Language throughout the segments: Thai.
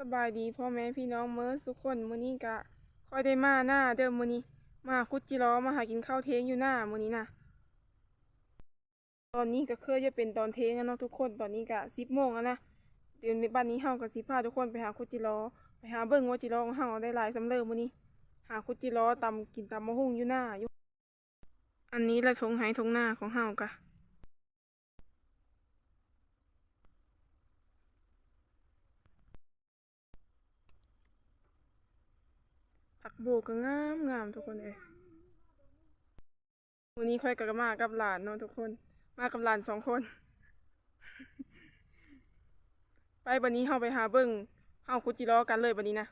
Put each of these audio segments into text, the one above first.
สบายดีพ่อแม่พี่น้องเมื่อสุกคนมื้อนี้กะค่อยได้มาหน้าเดิมมื้อนี้ มาคุดจิล้อมาหากินข้าวเทงอยู่หน้ามื้อนี้นะตอนนี้ก็เคยจะเป็นตอนเทงแล้วเนาะทุกคนตอนนี้กะสิบโมงแล้วนะเดี๋ยวในบ้านนี้เฮาก็สิพาทุกคนไปหาคุดจิล้อไปหาเบิ่งว่าจิล้อของเฮาได้หลายสำเร็จมื้อนี้ หาคุดจิล้อตำกินตำมะฮุ่งอยู่หน้าอยู่อันนี้ละทงไห้ทงหน้าของเฮากะ โบกก็งามงามทุกคนเลยวันนี้ค่อยกับมากับหลานเนาะทุกคน มากับหลานสองคน ไปบันนี้เฮาไปหาเบิ่งเฮาคุจิรอกันเลยบันนี้นะ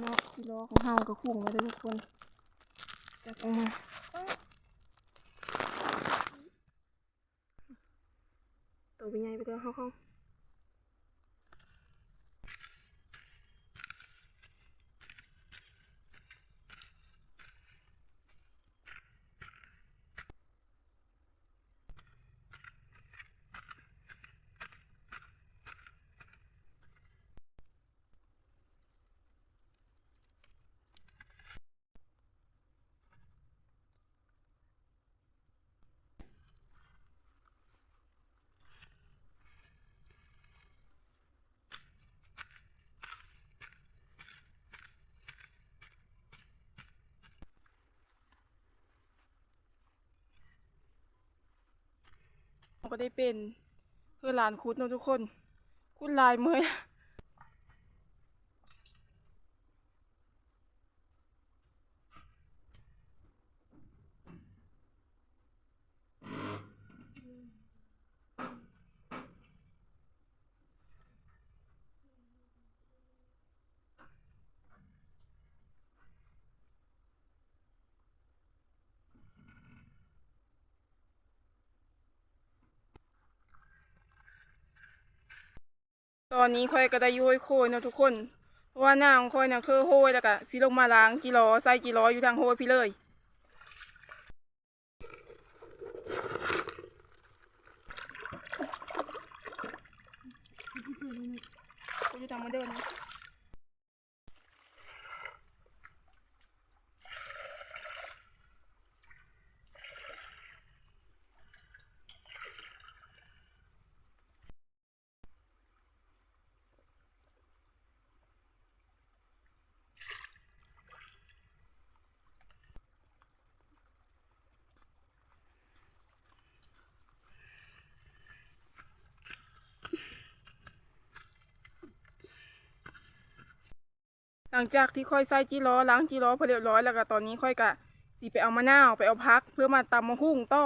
เนาะจิรอของเฮาก็คุ้งแล้วเด้อทุกคนจับออกมา ตัวเป็นไงไปเด้อเฮาเข้า ก็ได้เป็นเพื่อหลานคุดเนาะทุกคนคุดลายเมื่อย อนนี้ค่อยก็ได้ยุ้ยโคยเนาะทุกคน เพราะว่าหน้าของค่อยน่ะคือโหยแล้วก็สีลงมาล้างจีรอใส่จีรออยู่ทางโหยพี่เลยกูจะทำมาเดินนะ ลังจากที่ค่อยใส่จีรอล้างจีรอพอเรียบร้อยแล้วก็ตอนนี้ค่อยกะสิไปเอามะนาวไปเอาพักเพื่อมาตำมะฮุ่งต่อ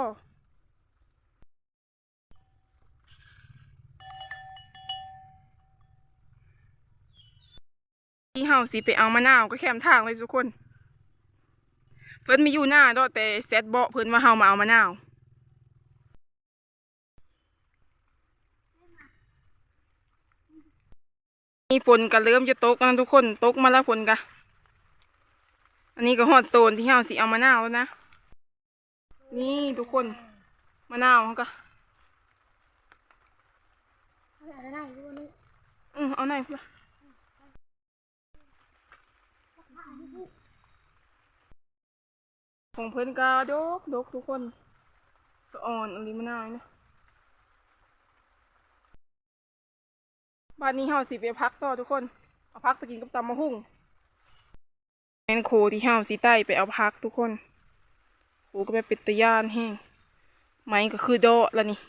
ที่เฮาสิไปเอามะนาวก็แคมทางเลยทุกคน เพิ่นมีอยู่หน้าดอแต่แซดเบาะเพิ่นว่าเฮามาเอามะนาว นี่ฝนก็เริ่มจะตกนะทุกคนตกมาแล้วฝนกะอันนี้ก็ฮอดโซนที่เฮาสิเอามะนาวแล้วนะ นี่ทุกคนมะนาวเขาก็อะเออเอาไหนเพื่อของเพิ่อนก็ดกดกทุกคนสะอ่อนอันนี้มะนาวนี่นะ บ้านนี้เฮาสิไปพักต่อทุกคน เอาพักไปกินกับตำมะฮุ่งแมนโคที่เฮาสิใต้ไปเอาพักทุกคนโคก็ไปเป็ดตะยานแห้งไม้ก็คือโดแล้วนี่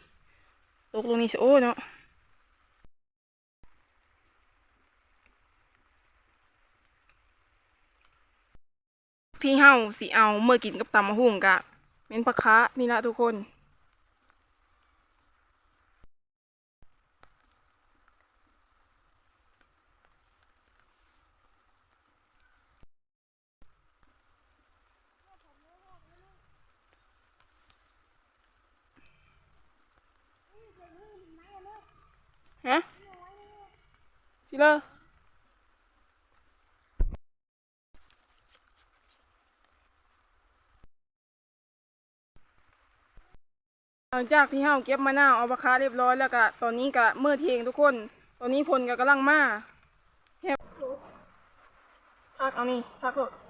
ตกลงนี่โอ้เนาะพี่เฮาสิเอาเมื่อกินกับตำมะฮุ่งกะเป็นผักคะนี่ละทุกคน ฮะสิเลอหลังจากที่เฮาเก็บมะนาวเอาปลาคาเรียบร้อยแล้วก็ตอนนี้ก็เมื่อเทงทุกคน ตอนนี้พลก็กำลังมาแฮบพักเอานี่พักโลด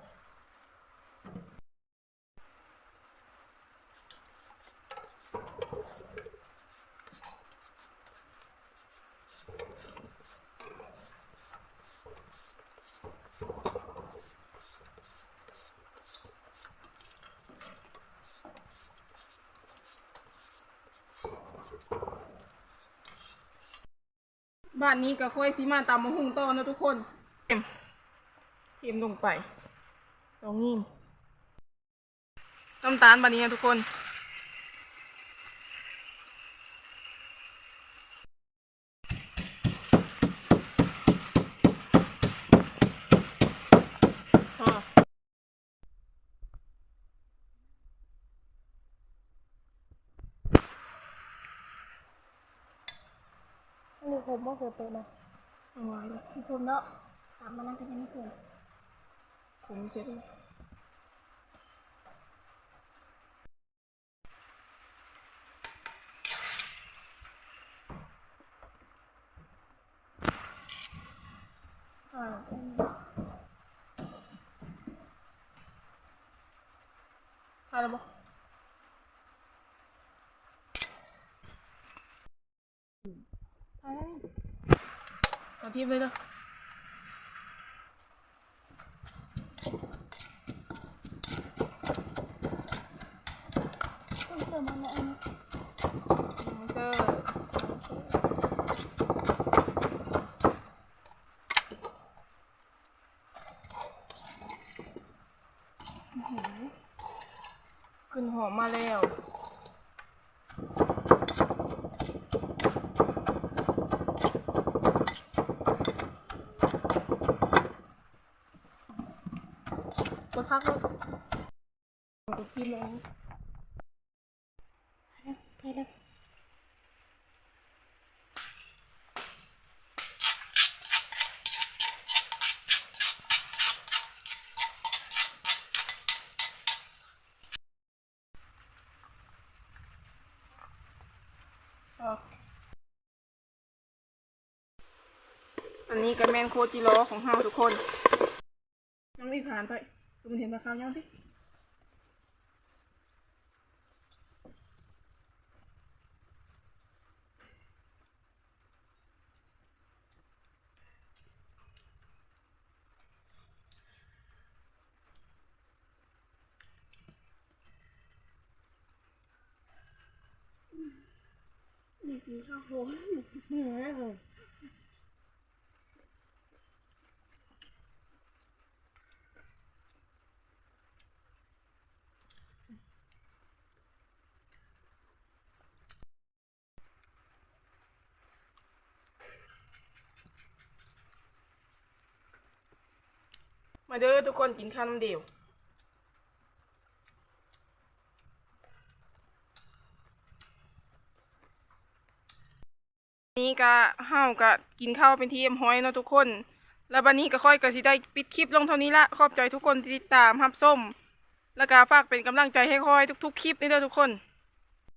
บ้านนี้ก็ค่อยสิมาตามมะฮุ่งต่อนะทุกคนเต็มเทียมลงไปสองงิมน้ำตาลบานนี้นะทุกคน ผมบ่เคยเปิดนะเอาไว้เลยมีผมเนาะตามมานั่งกันยังไม่เคยผมเสร็จแล้วอ่าทานแล้วบ่ทานแล้วนี่ ต่อทีมเลยเด้อต้องเสริมมันนะอันนี้เซอร์อื้อหือขึ้นหอมมาแล้ว สักพักแล้วกดทีมลงไปแล้วอันนี้ก็แมนโคจิโร่ของเฮาทุกคนนต่อยคุณเห็นรานี่กิน ข้าวโพดเหนื่อยเล มาเด้อทุกคนกินข้าวน้ำเดียวนี่ก็เฮาวก็กินข้าวเป็นทีเอ็มห้อยเนาะทุกคน แล้วบันนี้ก็ค่อยก็สิได้ปิดคลิปลงเท่านี้ละขอบใจทุกคนที่ติดตามรับส้ม แล้วก็ฝากเป็นกำลังใจให้ค่อยทุก ๆ คลิปนี่เด้อทุกคน